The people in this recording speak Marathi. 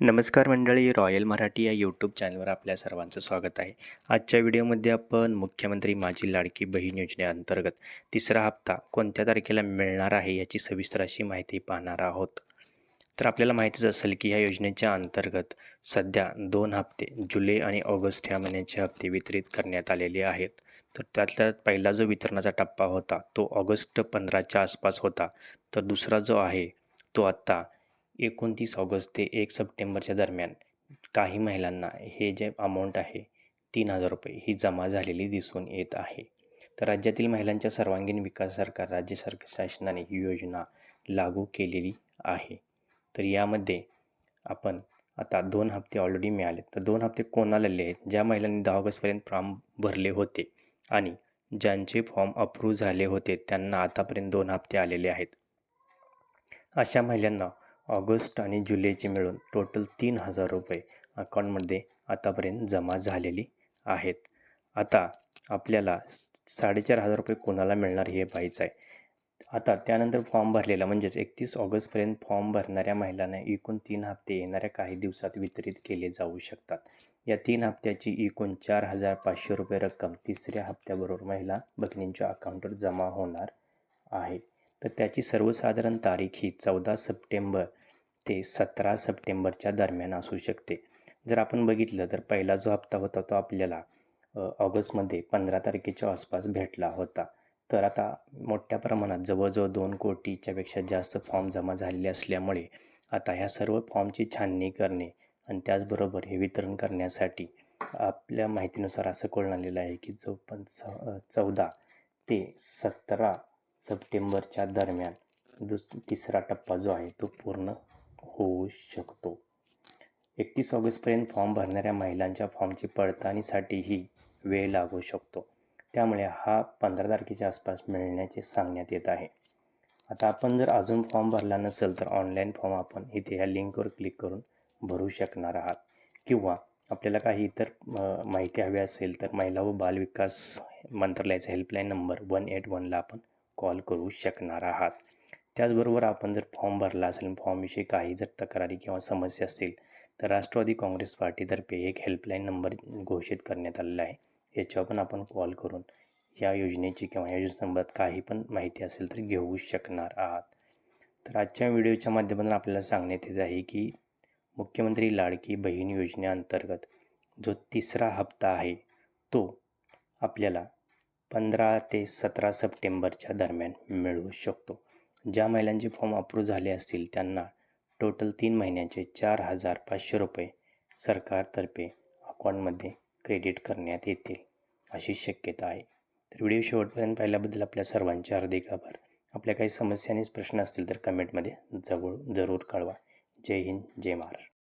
नमस्कार मंडळी रॉयल मराठी या यूट्यूब चॅनलवर आपल्या सर्वांचं स्वागत आहे. आजच्या व्हिडिओमध्ये आपण मुख्यमंत्री माझी लाडकी बहीण योजनेअंतर्गत तिसरा हप्ता कोणत्या तारखेला मिळणार आहे याची सविस्तर अशी माहिती पाहणार आहोत. तर आपल्याला माहितीच असेल की या योजनेच्या अंतर्गत सध्या दोन हप्ते जुलै आणि ऑगस्ट ह्या महिन्याचे हप्ते वितरित करण्यात आलेले आहेत. तर त्यातल्या पहिला जो वितरणाचा टप्पा होता तो ऑगस्ट पंधराच्या आसपास होता. तर दुसरा जो आहे तो आत्ता एकोणतीस ऑगस्ट ते एक सप्टेंबरच्या दरम्यान. काही महिलांना हे जे अमाऊंट आहे तीन हजार रुपये ही जमा झालेली दिसून येत आहे. तर राज्यातील महिलांच्या सर्वांगीण विकास सरकार राज्य सरकार शासनाने ही योजना लागू केलेली आहे. तर यामध्ये आपण आता दोन हप्ते ऑलरेडी मिळाले तर दोन हप्ते कोणाला आलेले आहेत ज्या महिलांनी दहा ऑगस्टपर्यंत फॉर्म भरले होते आणि ज्यांचे फॉर्म अप्रूव्ह झाले होते त्यांना आतापर्यंत दोन हप्ते आलेले आहेत. अशा महिलांना ऑगस्ट आणि जुलैचे मिळून टोटल तीन हजार रुपये अकाउंटमध्ये आतापर्यंत जमा झालेली आहेत. आता आपल्याला साडेचार हजार रुपये कोणाला मिळणार हे पाहायचं आहे. आता त्यानंतर फॉर्म भरलेला म्हणजेच एकतीस ऑगस्टपर्यंत फॉर्म भरणाऱ्या महिलांना एकूण तीन हप्ते येणाऱ्या काही दिवसात वितरित केले जाऊ शकतात. या तीन हप्त्याची एकूण चार हजार पाचशे रुपये रक्कम तिसऱ्या हप्त्याबरोबर महिला भगिनींच्या अकाउंटवर जमा होणार आहे. तर त्याची सर्वसाधारण तारीख ही चौदा सप्टेंबर ते सतरा सप्टेंबरच्या दरम्यान असू शकते. जर आपण बघितलं तर पहिला जो हप्ता होता तो आपल्याला ऑगस्टमध्ये पंधरा तारखेच्या आसपास भेटला होता. तर आता मोठ्या प्रमाणात जवळजवळ दोन कोटीच्यापेक्षा जास्त फॉर्म जमा झालेले असल्यामुळे आता ह्या सर्व फॉर्मची छाननी करणे आणि त्याचबरोबर हे वितरण करण्यासाठी आपल्या माहितीनुसार असं कळून आलेलं आहे की जो पण चौदा ते सतरा सप्टेंबरच्या दरम्यान दुस तिसरा टप्पा जो आहे तो पूर्ण होऊ शकतो. एकतीस ऑगस्टपर्यंत फॉर्म भरणाऱ्या महिलांच्या फॉर्मची पडताळणीसाठीही वेळ लागू शकतो. त्यामुळे हा पंधरा तारखेच्या आसपास मिळण्याचे सांगण्यात येत आहे. आता आपण जर अजून फॉर्म भरला नसेल तर ऑनलाईन फॉर्म आपण इथे ह्या लिंकवर क्लिक करून भरू शकणार आहात. किंवा आपल्याला काही इतर माहिती हवी असेल तर महिला व बालविकास मंत्रालयाचा हेल्पलाईन नंबर वन एट वनला आपण कॉल करू शकणार आहात. त्याचबरोबर आपण जर फॉर्म भरला असेल फॉर्मविषयी काही जर तक्रारी किंवा समस्या असतील तर राष्ट्रवादी काँग्रेस पार्टीतर्फे एक हेल्पलाईन नंबर घोषित करण्यात आलेला आहे. याच्यावर पण आपण कॉल करून या योजनेची किंवा या योजनेसंबंधात काही पण माहिती असेल तर घेऊ शकणार आहात. तर आजच्या व्हिडिओच्या माध्यमातून आपल्याला सांगण्यात येत आहे की मुख्यमंत्री लाडकी बहीण योजनेअंतर्गत जो तिसरा हप्ता आहे तो आपल्याला पंधरा ते सतरा सप्टेंबरच्या दरम्यान मिळू शकतो. ज्या महिलांचे फॉर्म अप्रूव्ह झाले असतील त्यांना टोटल तीन महिन्याचे चार हजार पाचशे रुपये सरकारतर्फे अकाउंटमध्ये क्रेडिट करण्यात येतील अशी शक्यता आहे. तर व्हिडिओ शेवटपर्यंत पाहिल्याबद्दल आपल्या सर्वांचे हार्दिक आभार. आपल्या काही समस्या आणि प्रश्न असतील तर कमेंटमध्ये जवळ जरूर कळवा. जय हिंद जय महाराष्ट्र.